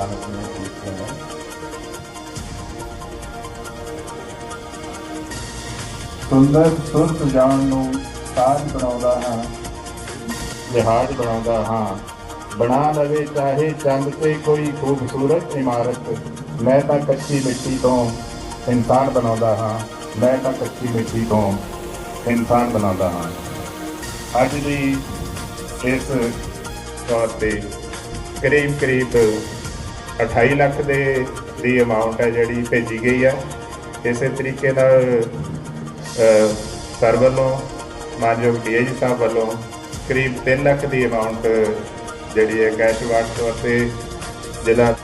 ਨੌਜਵਾਨ ਆਪਣੇ ਕੀਤੇ ਸੁੰਦਰ ਸੁਰ ਸੁਜਾਨ ਨੂੰ ਸਾਜ ਬਣਾਉਂਦਾ ਹਾਂ। ਜਹਾਜ਼ ਬਣਾਉਂਦਾ ਹਾਂ। ਬਣਾ ਲਵੇ ਚਾਹੇ ਚੰਦ ਤੇ ਕੋਈ ਖੂਬਸੂਰਤ ਇਮਾਰਤ। ਮੈਂ ਤਾਂ ਕੱਚੀ ਮਿੱਟੀ ਤੋਂ ਇਨਸਾਨ ਬਣਾਉਂਦਾ ਹਾਂ। ਮੈਂ ਤਾਂ ਕੱਚੀ ਮਿੱਟੀ ਤੋਂ ਇਨਸਾਨ ਬਣਾਉਂਦਾ ਹਾਂ। ਅੱਜ ਦੀ ਇਸ ਤੌਰ ਤੇ ਕਰੀਬ ਕਰੀਬ 28 ਲੱਖ ਦੇ, ਦੀ ਅਮਾਉਂਟ ਹੈ ਜਿਹੜੀ ਭੇਜੀ ਗਈ ਹੈ। ਇਸੇ ਤਰੀਕੇ ਨਾਲ ਸਰ ਵੱਲੋਂ, ਮਾਨਯੋਗ ਡੀਆਈਜੀ ਸਾਹਿਬ ਵੱਲੋਂ ਕਰੀਬ 3 ਲੱਖ ਦੀ ਅਮਾਉਂਟ ਜਿਹੜੀ ਹੈ ਕੈਸ਼ ਵਾਟ ਤੌਰ ਤੇ ਜ਼ਿਲ੍ਹਾ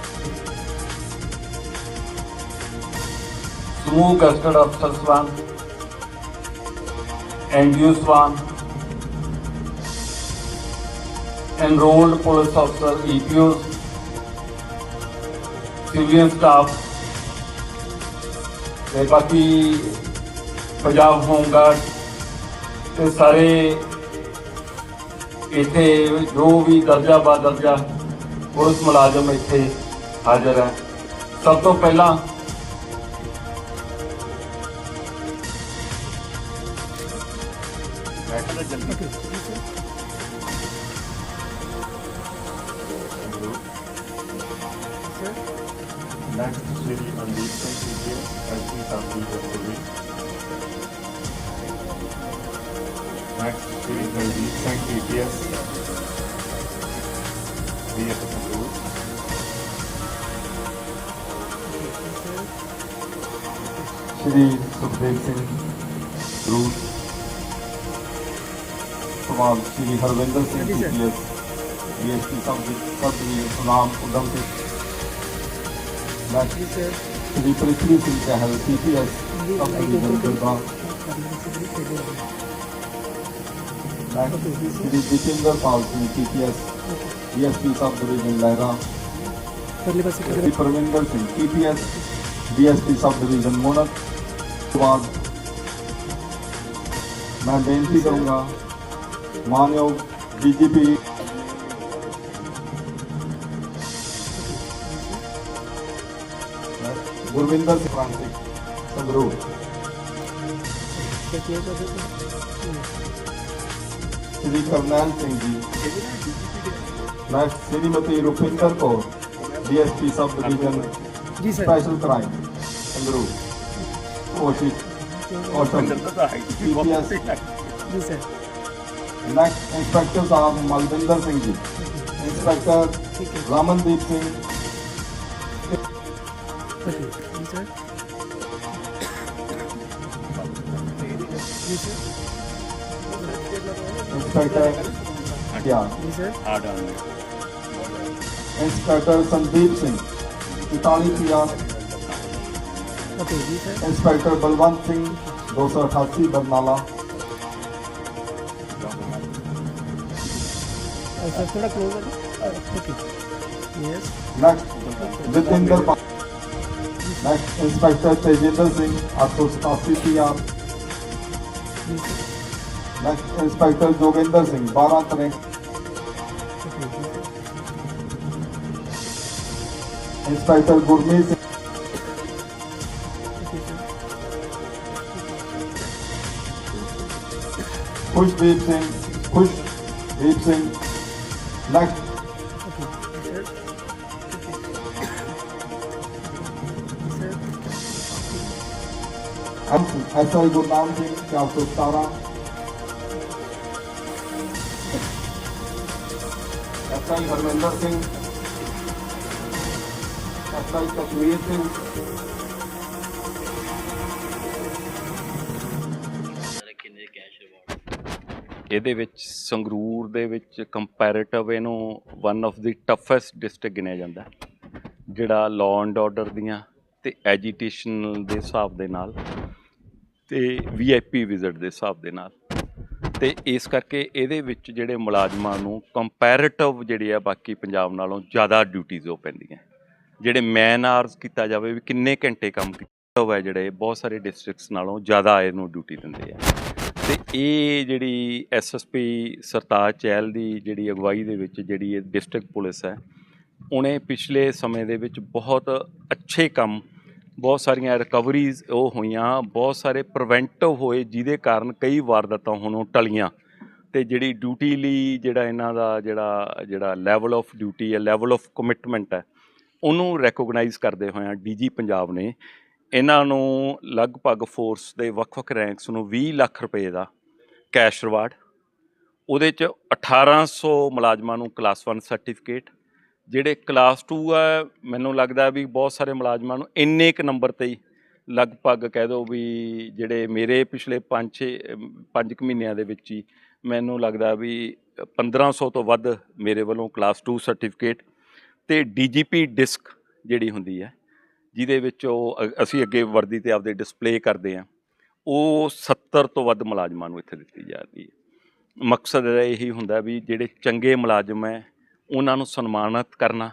ਸਮੂਹ ਕਸਟਡ ਅਫਸਰ ਸਵਾਨ ਐਨਡੀਓ ਸਵਾਨ, enrolled police officer EPOs civilian staff ਤੇ ਬਾਕੀ ਪੰਜਾਬ ਹੋਮਗਾਰਡ ਤੇ ਸਾਰੇ ਇੱਥੇ ਜੋ ਵੀ ਦਰਜਾ ਬਾ ਦਰਜਾ ਪੁਲਿਸ ਮੁਲਾਜ਼ਮ ਇੱਥੇ ਹਾਜ਼ਰ ਹੈ। ਸਭ ਤੋਂ ਪਹਿਲਾਂ ਨੈਕਸਟ ਸ੍ਰੀ ਮਨਦੀਪ ਸਿੰਘ ਜੀ ਐਸੀ ਸਾਥੀ Jasvi next Shri Mandeep Singh ji PS PS Sangrur Shri Sukhdev Singh Rur ਸਵਾਲ ਸ੍ਰੀ ਹਰਵਿੰਦਰ ਸਿੰਘ ਜੀ ਪੀਐਸ ਬੀਐਸਪੀ ਸਾਹਿਬ ਜੀ ਸਭ ਜੀ ਸੁਨਾਮ ਉਦਮ ਸਿੰਘ ਬਾਕੀ ਤੇ ਦੀ Prithvi Singh Chahal CPS of division ਦਰਬਾਰ ਬਾਕੀ Shri Jitinder Pal Singh CPS DSP sub division Lehra ਪਰਲੇ ਪਾਸੇ ਕਰੀ Parminder Singh PPS DSP sub division Moonak ਬਾਦ ਮੈਂ ਬੇਨਤੀ ਕਰੂੰਗਾ ਮਾਨਯੋਗ DGP Gurvinder Singh प्रांतिक Sangrur. Shri Karnail Singh ji next Shrimati Rupinder Kaur D S P sub division special crime Sangrur. कोशिश next inspector साहब मलविंदर सिंह जी इंस्पेक्टर रामनदीप सिंह इंस्पेक्टर क्या जी सर इंस्पेक्टर संदीप सिंह इकतालीस हजार ओके जी सर इंस्पेक्टर बलवंत सिंह दो सौ अठासी बरनाला और सर थोड़ा close okay yes next Jitendra inspector Tejinder Singh 887 PR next inspector Joginder Singh 12 ਤਰੇ inspector Gurmeet Singh Khushdeep Singh Khushdeep Singh next Asoy Gurnam ਵਿੱਚ ਸੰਗਰੂਰ ਦੇ ਵਿੱਚ ਕੰਪੈਰੇਟਿਵ ਇਹਨੂੰ one of the toughest district ਗਿਣਿਆ ਜਾਂਦਾ ਜਿਹੜਾ ਲਾਅ ਐਂਡ ਆਰਡਰ ਦੀਆਂ ਤੇ ਐਜੀਟੇਸ਼ਨ ਦੇ ਹਿਸਾਬ ਦੇ ਨਾਲ ਤੇ ਵੀਆਈਪੀ ਵਿਜ਼ਿਟ ਦੇ ਹਿਸਾਬ ਦੇ ਨਾਲ। ਤੇ ਇਸ ਕਰਕੇ ਇਹਦੇ ਵਿੱਚ ਜਿਹੜੇ ਮੁਲਾਜ਼ਮਾਂ ਨੂੰ ਕੰਪੈਰੀਟਿਵ ਜਿਹੜੇ ਆ ਬਾਕੀ ਪੰਜਾਬ ਨਾਲੋਂ ਜ਼ਿਆਦਾ ਡਿਊਟੀਆਂ ਉਹ ਪੈਂਦੀਆਂ। ਜਿਹੜੇ ਮੈਨ ਆਰਸ ਕੀਤਾ ਜਾਵੇ ਵੀ ਕਿੰਨੇ ਘੰਟੇ ਕੰਮ ਕੀਤਾ ਹੋਇਆ ਜਿਹੜੇ ਬਹੁਤ ਸਾਰੇ ਡਿਸਟ੍ਰਿਕਟਸ ਨਾਲੋਂ ਜ਼ਿਆਦਾ ਇਹਨੂੰ ਡਿਊਟੀ ਦਿੰਦੇ ਆ। ਤੇ ਇਹ ਜਿਹੜੀ ਐਸਐਸਪੀ ਸਰਤਾਜ ਚਹਿਲ ਦੀ ਜਿਹੜੀ ਅਗਵਾਈ ਦੇ ਵਿੱਚ ਜਿਹੜੀ ਇਹ ਡਿਸਟ੍ਰਿਕਟ ਪੁਲਿਸ ਹੈ, ਉਹਨੇ ਪਿਛਲੇ ਸਮੇਂ ਦੇ ਵਿੱਚ ਬਹੁਤ ਅੱਛੇ ਕੰਮ ਬਹੁਤ ਸਾਰੀਆਂ ਰਿਕਵਰੀਜ਼ ਉਹ ਹੋਈਆਂ, ਬਹੁਤ ਸਾਰੇ ਪ੍ਰੀਵੈਂਟਿਵ ਹੋਏ, ਜਿਹਦੇ ਕਾਰਨ ਕਈ ਵਾਰਦਾਤਾਂ ਹੁਣ ਟਲੀਆਂ। ਤੇ ਜਿਹੜੀ ਡਿਊਟੀ ਲਈ ਜਿਹੜਾ ਇਹਨਾਂ ਦਾ ਜਿਹੜਾ ਜਿਹੜਾ ਲੈਵਲ ਆਫ ਡਿਊਟੀ ਹੈ ਲੈਵਲ ਆਫ ਕਮਿਟਮੈਂਟ ਹੈ, ਉਹਨੂੰ ਰੈਕੋਗਨਾਈਜ਼ ਕਰਦੇ ਹੋਏ ਹੋਇਆਂ ਡੀਜੀ ਪੰਜਾਬ ਨੇ। ਇਹਨਾਂ ਨੂੰ ਲਗਭਗ ਫੋਰਸ ਦੇ ਵੱਖ-ਵੱਖ ਰੈਂਕਸ ਨੂੰ 20 ਲੱਖ ਰੁਪਏ ਦਾ ਕੈਸ਼ ਰਿਵਾਰਡ ਉਹਦੇ ਚ 1800 ਮੁਲਾਜ਼ਮਾਂ ਨੂੰ ਕਲਾਸ 1 ਸਰਟੀਫਿਕੇਟ ਜਿਹੜੇ ਕਲਾਸ 2 ਆ, ਮੈਨੂੰ ਲੱਗਦਾ ਵੀ ਬਹੁਤ ਸਾਰੇ ਮੁਲਾਜ਼ਮਾਂ ਨੂੰ ਇੰਨੇ ਕੁ ਨੰਬਰ ਤੇ ਹੀ ਲਗਭਗ ਕਹਿ ਦਿਓ ਵੀ ਜਿਹੜੇ ਮੇਰੇ ਪਿਛਲੇ 5-6 5 ਕੁ ਮਹੀਨਿਆਂ ਦੇ ਵਿੱਚ ਹੀ ਮੈਨੂੰ ਲੱਗਦਾ ਵੀ 1500 ਤੋਂ ਵੱਧ ਮੇਰੇ ਵੱਲੋਂ ਕਲਾਸ 2 ਸਰਟੀਫਿਕੇਟ ਤੇ ਡੀਜੀਪੀ ਡਿਸਕ ਜਿਹੜੀ ਹੁੰਦੀ ਹੈ, ਜਿਹਦੇ ਵਿੱਚ ਉਹ ਅ- ਅਸੀਂ ਅੱਗੇ ਵਰਦੀ ਤੇ ਆਪਦੇ ਡਿਸਪਲੇ ਕਰਦੇ ਆ ਉਹ 70 ਤੋਂ ਵੱਧ ਮੁਲਾਜ਼ਮਾਂ ਨੂੰ ਇੱਥੇ ਦਿੱਤੀ ਜਾ ਰਹੀ ਹੈ। ਮਕਸਦ ਇਹੀ ਹੁੰਦਾ ਵੀ ਜਿਹੜੇ ਚੰਗੇ ਮੁਲਾਜ਼ਮ ਹੈ ਉਹਨਾਂ ਨੂੰ ਸਨਮਾਨਿਤ ਕਰਨਾ।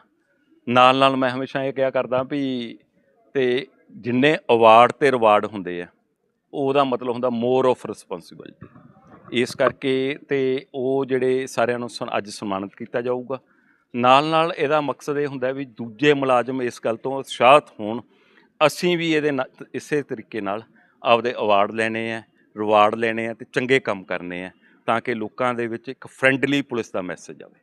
ਨਾਲ ਨਾਲ ਮੈਂ ਹਮੇਸ਼ਾ ਇਹ ਕਿਹਾ ਕਰਦਾ ਵੀ ਤੇ ਜਿੰਨੇ ਅਵਾਰਡ ਤੇ ਰਿਵਾਰਡ ਹੁੰਦੇ ਆ, ਉਹਦਾ ਮਤਲਬ ਹੁੰਦਾ ਮੋਰ ਆਫ ਰਿਸਪੌਂਸਿਬਿਲਟੀ ਇਸ ਕਰਕੇ ਤੇ ਉਹ ਜਿਹੜੇ ਸਾਰਿਆਂ ਨੂੰ ਸਨ- ਅੱਜ ਸਨਮਾਨਿਤ ਕੀਤਾ ਜਾਊਗਾ। ਨਾਲ ਨਾਲ ਇਹਦਾ ਮਕਸਦ ਇਹ ਹੁੰਦਾ ਵੀ ਦੂਜੇ ਮੁਲਾਜ਼ਮ ਇਸ ਗੱਲ ਤੋਂ ਉਤਸ਼ਾਹਤ ਹੋਣ। ਅਸੀਂ ਵੀ ਇਹਦੇ ਨਾਲ, ਇਸੇ ਤਰੀਕੇ ਨਾਲ ਆਪਦੇ ਅਵਾਰਡ ਲੈਣੇ ਆ ਰਿਵਾਰਡ ਲੈਣੇ ਆ ਤੇ ਚੰਗੇ ਕੰਮ ਕਰਨੇ ਆ, ਤਾਂ ਕਿ ਲੋਕਾਂ ਦੇ ਵਿੱਚ ਇੱਕ ਫਰੈਂਡਲੀ ਪੁਲਿਸ ਦਾ ਮੈਸੇਜ ਆਵੇ।